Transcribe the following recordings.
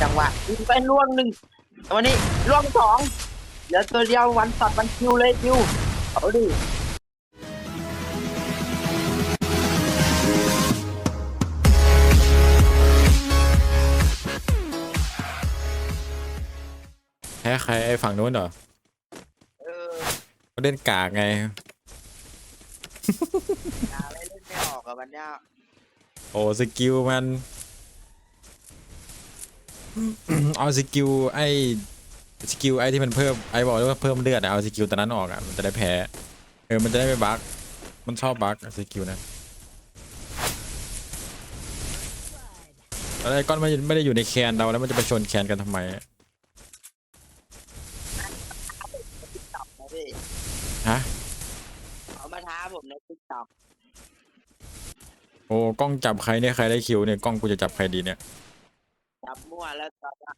จังหวะยิงไปล่วงหนึ่งวันนี้ล่วงสองเหลือตัวเดียววันตัดวันคิวเลยคิวเอาดิแพ้ใครไอ้ฝั่งนู้นเหรอเออเขาเล่นกากไงอะไรเล่นไม่ออกอะวันเนี้ยโอ้สกิลมัน เอาสกิลไอ้สกิลไอ้ที่มันเพิ่มไอ้บอกเลยว่าเพิ่มเลือดอะเอาสกิลตัวนั้นออกอะมันจะได้แพ้เออมันจะได้ไม่บั๊กมันชอบบั๊กอะสกิลนั้นอะไรก้อนไม่ไม่ได้อยู่ในแคนเราแล้วมันจะไปชนแคนกันทำไมอะตอกนะพี่ฮะเขามาท้าผมในติ๊กต็อกโอ้กล้องจับใครเนี่ยใครได้คิวเนี่ยกล้องกูจะจับใครดีเนี่ย จับมั่วแล้วตอนนี้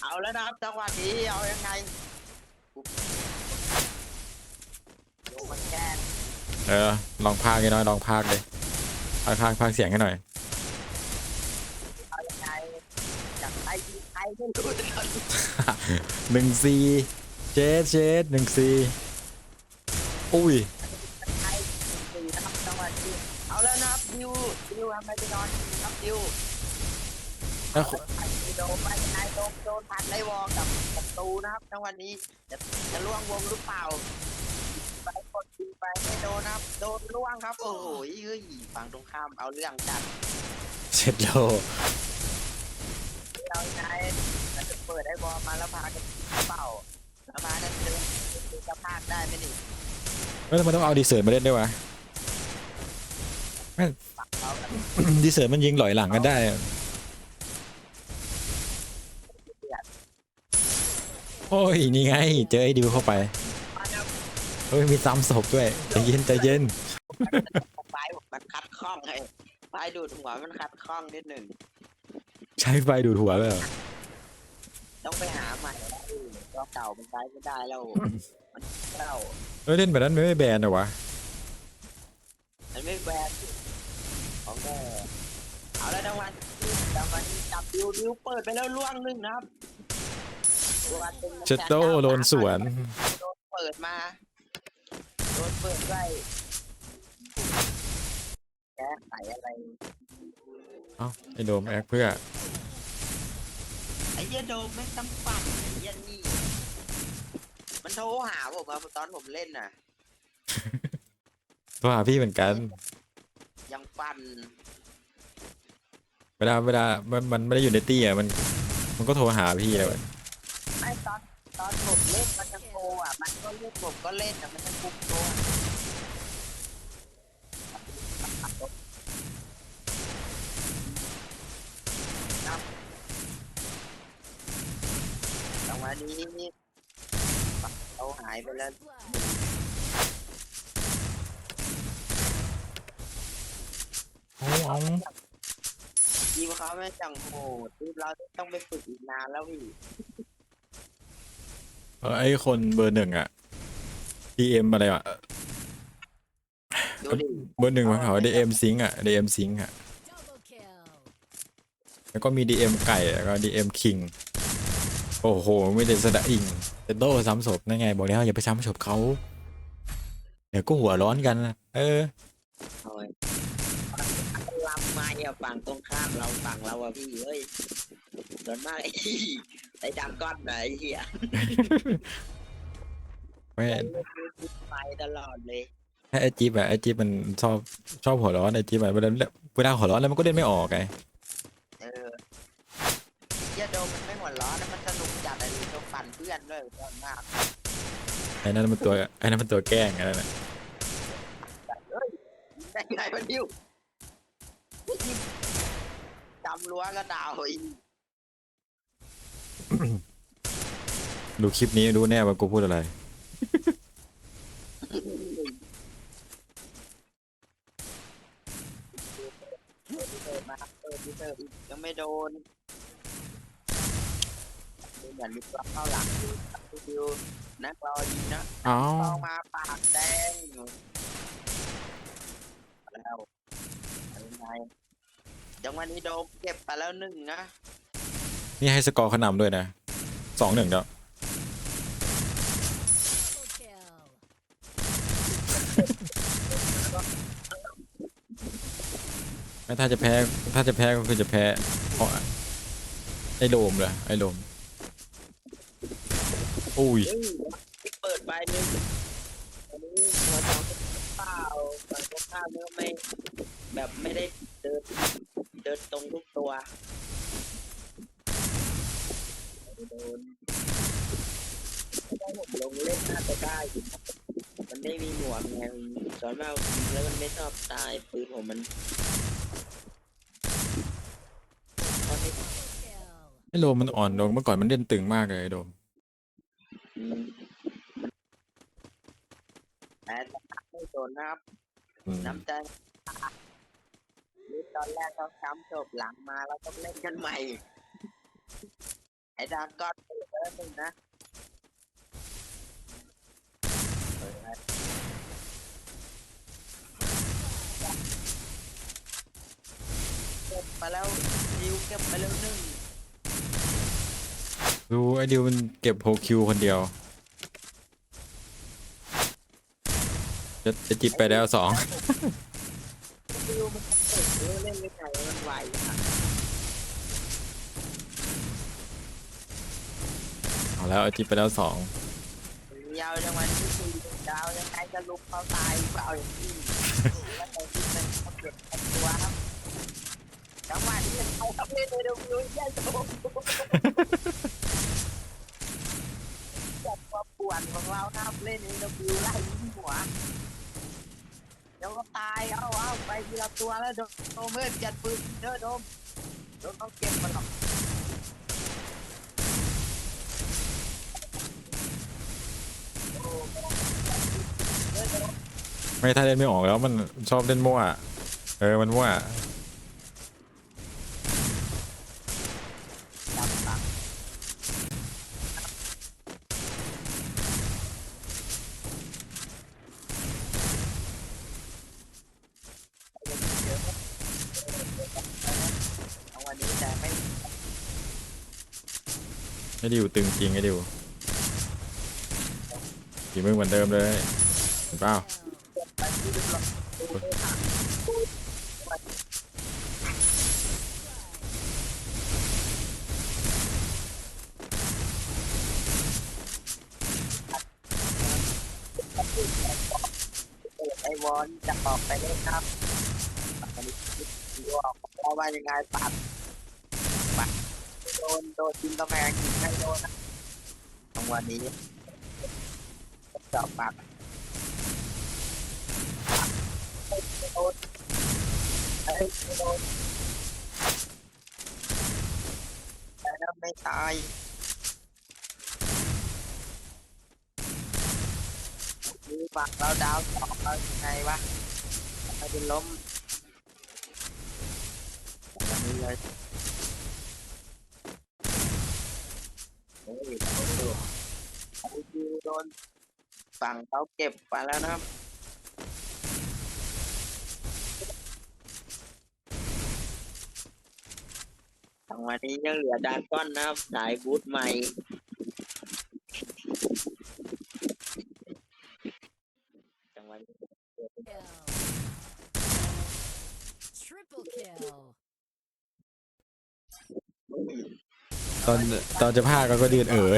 เอาแล้วนะครับจังหวะนี้เอายังไงดูมันแก้เออ ลองพากให้หน้อยลองพากเลยพากพากพากเสียงให้หน่อย เอายังไงจากใครยิงใครไม่รู้ตอนนี้หนึ่งซีเจสเจสหนึ่งซีอุ้ยใครยิงนะครับจังหวะนี้เอาแล้วนะครับดิวดิวทำไมไปนอนครับดิว แล้วไอ้โดนไปไอ้โดนโดนพันไล่วอลกับประตูนะครับจังหวะนี้จะจะล่วงวงหรือเปล่าไปกดยิงไปไม่โดนนะครับโดนล่วงครับ โอ้โหเฮ้ยฝั่งตรงข้ามเอาเรื่องจัดเช็ดโลเราไงมันจะเปิดไอ้บอลมาแล้วพากันเป่าแล้วพากันเดินจะพากได้ไหมนี่แล้วทำไมต้องเอาดีเซอร์มาเล่นด้วยวะเราแบบดีเซอร์มันยิงหลอยหลังกันได้อะโอ้ ยนี่ไง เจอไอ้ดิวเข้าไปมาเนี่ยเฮ้ย มีซ้ำศพด้วยใจเย็นใจเย็น ไฟมันคัดข้องไงไฟดูดหัวมันคัดข้องนิดหนึ่ง ใช้ไฟดูดหัวเลยเหรอต้องไปหาใหม่แล้วก็เก่ามันใช้ไม่ได้แล้วมันเก่าเฮ้ยเล่นแบบนั้นไม่ไม่แบนเหรอวะ มันไม่แบนของแกเอาแล้วจังหวะนี้จังหวะนี้จับดิวดิวเปิดไปแล้วล่วงหนึ่งนะครับตัวตึง เชตโต้โดนสวน โดนเปิดมา โดนเปิดไว้แก้ไขอะไร เอ้าไอโดมแอคเพื่อ ไอ้เหี้ยโดมไม่งต้องปั่นไอ้เหี้ยนี่ มันโทรหาผมอะตอนผมเล่นน่ะ โทรหาพี่เหมือนกัน ยังปั่น เวลาเวลามันมันไม่ได้อยู่ในตี้อะมัน มันก็โทรหาพี่เลยไอ้ ตอนตอนผมเล่นมันจะโทรอะ มันก็เล่นผมก็เล่นแต่มันจะคุมโทรอะครับจังหวะนี้เราหายไปแล้วเอาเอาทีมเขาไม่จังโหดเราต้องไปฝึกอีกนานแล้วพี่ ไอคนเบอร์หนึ่งอะ DM อะไรอะ ดูดิเบอร์หนึ่งของเขา DM ซิงอะ DM ซิงอะ Double kill. แล้วก็มี DM ไก่ แล้วก็ DM คิง โอ้โห ไม่ได้สะดะอิงแต่โดซ้ำศพนั่นไง บอกแล้วอย่าไปซ้ำศพเขา เดี๋ยวก็หัวร้อนกันนะเออ โอ้ย มาอย่าฝั่งตรงข้ามเราฝั่งเราอะพี่เฮ้ยส่วนมากไอ้ไอ้ดำก้อนไหนไอ้เหี้ยไม่ไปตลอดเลยให้ไอจิ๊บอะไอจิ๊บมันชอบชอบหัวร้อนไอจิ๊บอะเวลาเวลาหัวร้อนแล้วมันก็เล่นไม่ออกไงเออเหี้ยโดมมันไม่หัวร้อนแล้วมันสนุกจัดเลยต้องปั่นเพื่อนด้วยส่วนมากไอ้นั่นมันตัวไอ้นั่นมันตัวแกล้งไอ้นั่นน่ะได้ไงมันดิวจำรั้วก็ดาวอีกดูคลิปนี้รู้แน่ว่ากูพูดอะไร เปิดมาเปิดเปิดอีกยังไม่โดนดูเหมือนมีตัวเข้าหลังดูดิวนักรอยิงนะเอ้าออกมาปากแดงอยู่แล้วเป็นไง จังหวะนี้โดมเก็บไปแล้วหนึ่งนะนี่ให้สกอร์เขานำด้วยนะสองหนึ่งแล้ว Double kill. ไม่ถ้าจะแพ้ถ้าจะแพ้ก็คือจะแพ้เพราะไอ้โดมเลยไอ้โดมอุ้ยเฮ้ยเปิดใบหนึ่งอันนี้หัวสองเปล่าฝั่งตรงข้ามเนี่ยไม่แบบไม่ได้ เดินเดินตรงทุกตัวโดนถ้าผมลงเล่นน่าจะได้อยู่นะมันไม่มีหมวกไงสอนมากยิงแล้วมันไม่ชอบตายปืนผมมันตอนนี้ Kill. ไอ้โดมมันอ่อนลงเมื่อก่อนมันเล่นตึงมากเลยไอ้โดมอืมแต่ไม่โดนนะครับ อืมน้ำใจ นี่ตอนแรกเขาช้ำจบหลังมาแล้วก็เล่นกันใหม่ ไอ้ดากอนเปิดแล้วหนึ่งนะเปิดแล้วเก็บไปแล้วดิวเก็บไปแล้วหนึ่งดูไอ้ดิวมันเก็บโฮคิวคนเดียว จะจะจิบไปแล้วสอง ดิวมันเปิดเยอะเล่นไม่ไงมันไหวอะ แล้วจิบไปแล้วสองยาวจังวันที่สี่ดาวยังไงจะลุกเขาตายเปล่าอย่างที่แล้วในที่มันเขาเก็บตัวครับจังหวะนี้เขาทำเล่นเลยเดี๋ยววิวแย่โตจับควาปวดของเรานะครับเล่นเดี๋ยววิวไล่ยิงหัวเดี๋ยวก็ตายเอาเอาไปทีละตัวแล้วโดมโดมเมื่อจัดปืนเด้อโดมโดมต้องเก็บมันหรอกโอ้เด้อโดม ไม่ถ้าเล่นไม่ออกแล้วมันชอบเล่นมั่วเออมันมั่วอาวันนี้แต่ไม่ไอ้ดิวตึงจริงไอ้ดิวฝีมือเหมือนเดิมเลยเห็นเปล่า ไอวอนจะออกไปเล่นครับอันนี้ดูออกเพราะว่ายังไงปัดปัดโดนโดนยิงกระแพงยิงไม่โดนนะจังวะนี้จับปัด แต่ถ้าไม่ตายมีฝั่งเราดาวสองเรายังไงวะเราจะล้มแบบนี้เลยโอ้โหไอ้ดิวโดนฝั่งเขาเก็บไปแล้วนะครับ งหวะนี้ยังเหลือดานก้อนนะครับสายบูทใหม่ จังหวะนี้ Kill. Triple kill. ตอนตอนจะพากก็ดืนเออ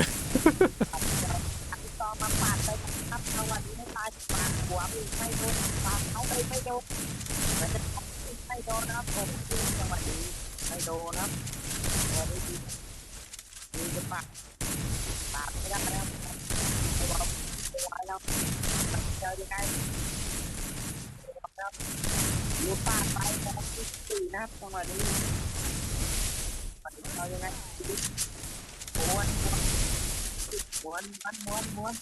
อันที่ต่อมาปาดไปครับจังหวะนี้ไม่ตายปาดหัวมึงไม่โดนปาดเขาไปไม่โดนมันจะไม่โดนนะครับผมจังหวะนี้ไม่โดนนะครับ จังหวะนี้ดีดีจะปาดปาดไม่ได้นะครับไม่บอกไม่ไหวแล้วมันเจอยังไงครับดูปาดไปแต่ที่สี่นะครับจังหวะนี้มันเรายังไงม้วนม้วนม้วนม้วนม้วน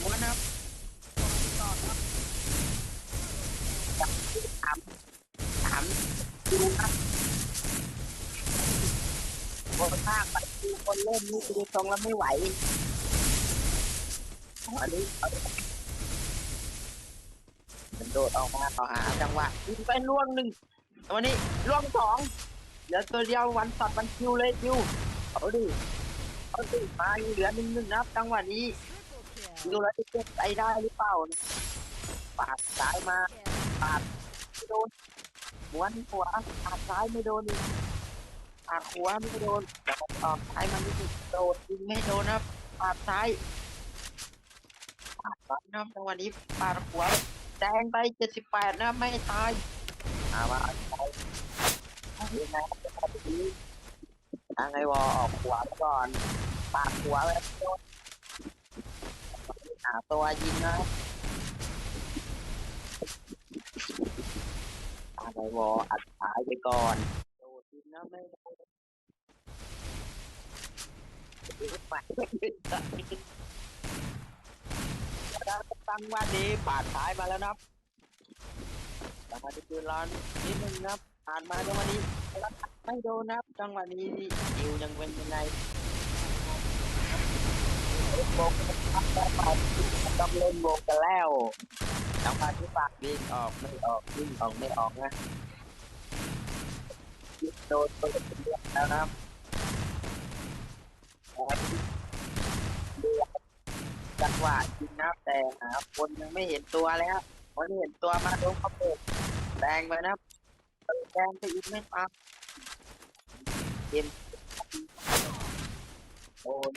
ม้วนครับต่อครับจับสามสามดูครับ คนภาคไปดูคนเล่นนี่ดูตรงแล้วไม่ไหวอันนี้มันโดดออกมาต่อหาจังหวะยิงไปล่วงหนึ่งวันนี้ล่วงสองเหลือตัวเดียววันสัตว์วันคิวเลยคิวเอาดิเอาดิมาอยู่เหลือหนึ่งหนึ่งนับจังหวะนี้ดูแล้วจะเก็บไปได้หรือเปล่าปาดซ้ายมา Kill. ไม่โดนม้วนขวปาดซ้ายไม่โดนอีก ปาดขวไม่โดนแล้วก็ออกซ้ายมันไม่ถึงโดนยิงไม่โดนนะปาดซ้ายปาดซ้ายนะครับจังหวะนี้ปาดขวาแดงไปเจ็ดสิบแปดนะไม่ตายอามาเอาไปเอาไปนะครับจังหวะนี้ทางไอวอออกขวก่อนปาดขวแล้วโดนหาตัวยิงนะครับทางไอวออัดท้ายไปก่อนโดดยิงนะไม่ โดนไปแล้ตั้งว่าดีปาดท้ายมาแล้วนะครับจังหวะที่คือร้อนนิดนึงนะครับผ่านมาจังหวะนี้ไม่โดนนะครับจังหวะนี้นี่ยิวยังเป็นยังไงวงต้องเล่นวงกันแล้วจังหวะที่ปากวิ่งออกไม่ออกวิ่งออกไม่ออกนะโดนเปิดนเรื่องแล้วนะครับ จังหวะจริงนะครับแต่หาคนยังไม่เห็นตัวแล้วคนเห็นตัวมาโดนเขาเปิดแดงไปนะครับเปิดแดงไปอีกไม่ปั๊บเกมโดน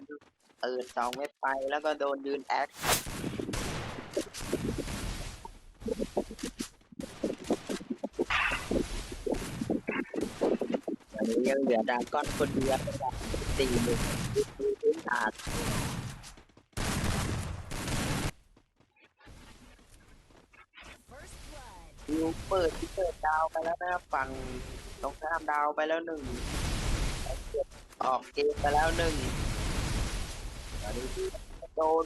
เปิดสองเม็ดไปแล้วก็โดนยืนแอควันนี้ยังเหลือดาก้อนคนเดียวีหนึ่งพื้นฐาน First blood. ดิวเปิดที่เปิดดาวไปแล้วนะครับฝั่งตรงข้ามดาวไปแล้วหนึ่งออกเกมไปแล้วหนึ่งตอนนี้โดน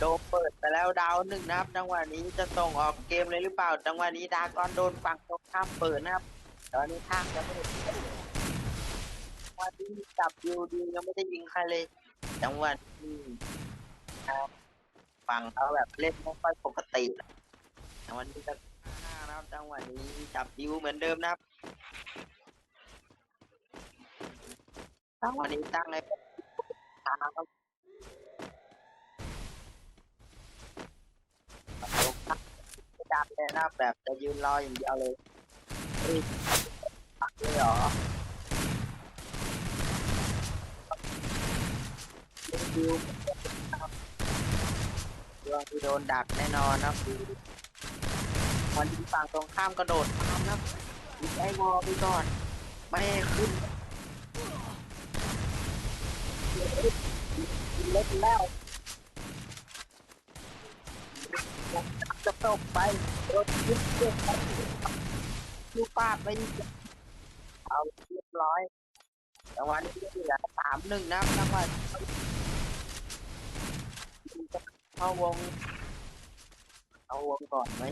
โดนเปิดไปแล้วดาวหนึ่งนะครับ จังหวะนี้จะส่งออกเกมเลยหรือเปล่า จังหวะนี้ดากอนโดนฝั่งตรงข้ามเปิดนะครับ ตอนนี้ทางจะไม่ได้ วะนี้จับดิวดิวยังไม่ได้ยิงใครเลย จังหวะนี้ครับฝั่งเขาแบบเล่นไม่ค่อยปกติจังหวะนี้จะห้านะครับจังหวะนี้จับดิวเหมือนเดิมนะครับจังหวะนี้ตั้งในทาครับจับเลยนะแบบจะยืนรออย่างเดียวเลยเฮ้ยปักเลยเหรอ ดิวครับเรื่องที่โดนดักแน่นอนนะครับดิววันที่ฝั่งตรงข้ามกระโดดตามนะยิงไอ้วอลไปก่อน ไม่ให้ขึ้นเล็กแล้วจะตกไปรถยึดเก็บไปลูกปาไปเอาเรียบร้อยจังวะนี้เหลือสามหนึ่งนะจังหวะ เข้าวง เอาวงก่อนไหม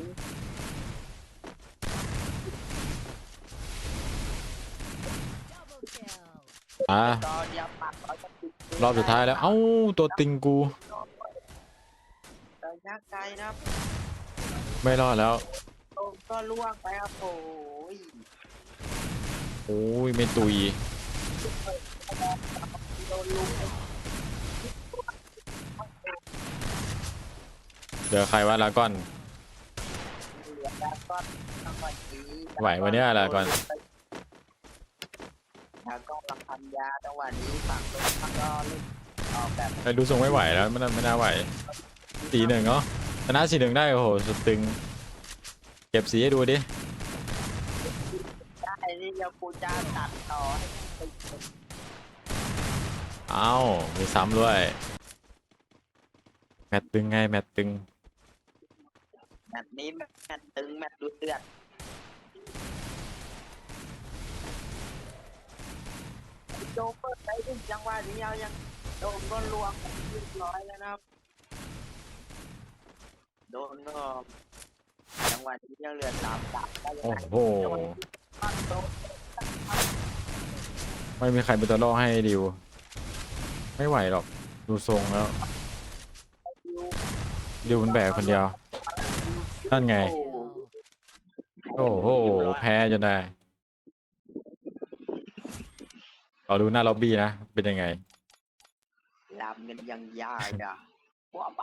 Double kill. อะจอเดียวปัดร้อยจะติดรอบสุดท้ายแล้ว เอ้า ตัวติงกู ระยะไกลนะครับไม่รอดแล้วโดนก็ล่วงไปครับโอ้ยโอ้ย ไม่ตุย โดนลุง เดี๋ยวใครว่าลาก่อนเหลือแล้วก็จังหวะนี้ไหววะเนี่ยลาก่อน แล้วก็ลำพันยาจังหวะนี้ฝั่งตรงข้ามก็เล่นออกแบบแต่ดูทรงไม่ไหวแล้วไม่น่าไม่น่าไหวสีหนึ่งเนาะชนะสีหนึ่งได้โอ้โหสุดตึง เก็บสีให้ดูดิได้นี่เดี๋ยวกูจะตัดต่อให้เป็นเอ้ามีซ้ำด้วย แมตช์ตึงไงแมตช์ตึง แมตช์นี้แมตช์ตึงแมตช์ดูเดือดโจเปิดไปถึงจังหวะนี้เอายังโดนก็ลวงเรียบร้อยแล้วนะครับ โดนก็จังหวะนี้ยังเหลือสามดาบได้ยังโอ้ไงโหปั้นโดนไม่มีใครเป็นตัวล่อให้ดิว ไม่ไหวหรอก ดูทรงแล้ว ดิวมันแบกคนเดียว นั่นไง โอ้โหแพ้จนได้เรดูหน้าล็อบบี้นะ เป็นยังไง ลามกันยังยากอะว้าป